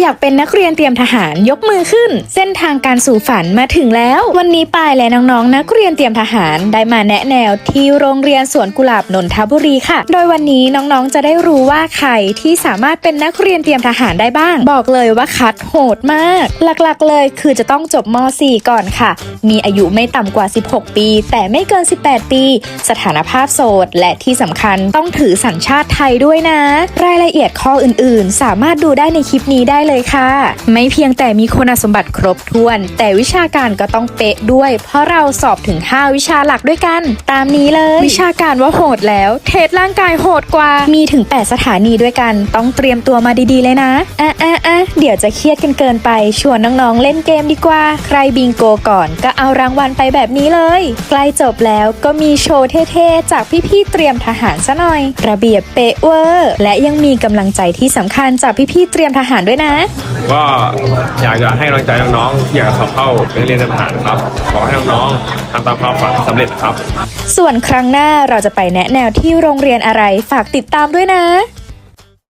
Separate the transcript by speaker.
Speaker 1: อยากเป็นนักเรียนเตรียมทหารยกมือขึ้น เส้นทางการสู่ฝันมาถึงแล้ว วันนี้ปายและน้องๆ นักเรียนเตรียมทหารได้มาแนะแนวที่โรงเรียนสวนกุหลาบนนทบุรีค่ะ โดยวันนี้น้องๆจะได้รู้ว่าใครที่สามารถเป็นนักเรียนเตรียมทหารได้บ้าง บอกเลยว่าคัดโหดมาก หลักๆเลยคือจะต้องจบม .4 ก่อนค่ะ มีอายุไม่ต่ำกว่า 16 ปี แต่ไม่เกิน 18 ปี สถานภาพโสด และที่สำคัญต้องถือสัญชาติไทยด้วยนะ รายละเอียดข้ออื่นๆ สามารถดูได้ในคลิปนี้ได้เลยค่ะ ไม่เพียงแต่มีคุณสมบัติครบถ้วน แต่วิชาการก็ต้องเป๊ะด้วย เพราะเราสอบถึง 5 วิชาหลักด้วยกัน ตามนี้เลย วิชาการว่าโหดแล้ว เทสร่างกายโหดกว่า มีถึง 8 สถานีด้วยกัน ต้องเตรียมตัวมาดีๆเลยนะอะอะอะเดี๋ยวจะเครียดกันเกินไป ชวนน้องๆเล่นเกมดีกว่า ใครบิงโกก่อนก็เอารางวัลไปแบบนี้เลย ใกล้จบแล้วก็มีโชว์เท่ๆ จากพี่ๆเตรียมทหารซะหน่อย ระเบียบเป๊ะเวอร์ และยังมีกำลังใจที่สำคัญจากพี่ๆเตรียมทหารด้วยนะ
Speaker 2: ก็อยากจะให้กำลังใจน้องๆที่อยากสอบเข้าเป็นเรียนทหารครับ ขอให้น้องๆทำตามความฝันสำเร็จนะครับ
Speaker 1: ส่วนครั้งหน้าเราจะไปแนะแนวที่โรงเรียนอะไรฝากติดตามด้วยนะ